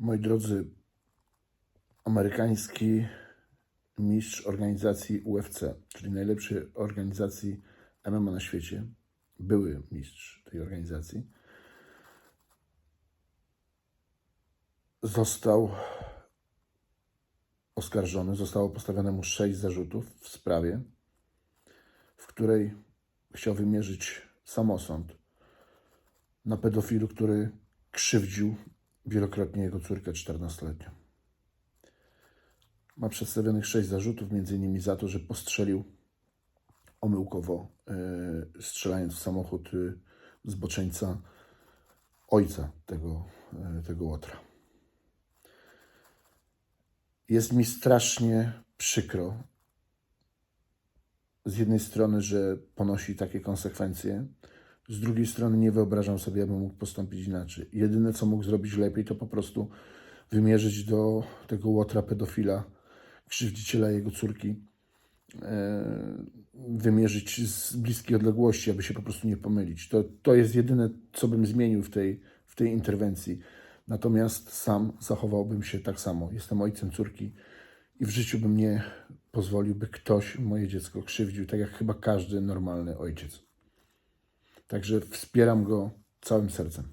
Moi drodzy, amerykański mistrz organizacji UFC, czyli najlepszej organizacji MMA na świecie, były mistrz tej organizacji, został oskarżony, zostało postawione mu sześć zarzutów w sprawie, w której chciał wymierzyć samosąd na pedofilu, który krzywdził wielokrotnie jego córkę 14-letnią. Ma przedstawionych sześć zarzutów, innymi za to, że postrzelił omyłkowo, e, strzelając w samochód e, zboczeńca ojca tego, e, tego łotra. Jest mi strasznie przykro, z jednej strony, że ponosi takie konsekwencje, z drugiej strony nie wyobrażam sobie, abym mógł postąpić inaczej. Jedyne, co mógł zrobić lepiej, to po prostu wymierzyć do tego łotra pedofila, krzywdziciela jego córki, e, wymierzyć z bliskiej odległości, aby się po prostu nie pomylić. To, to jest jedyne, co bym zmienił w tej, w tej interwencji. Natomiast sam zachowałbym się tak samo. Jestem ojcem córki i w życiu bym nie pozwolił, by ktoś moje dziecko krzywdził, tak jak chyba każdy normalny ojciec. Także wspieram go całym sercem.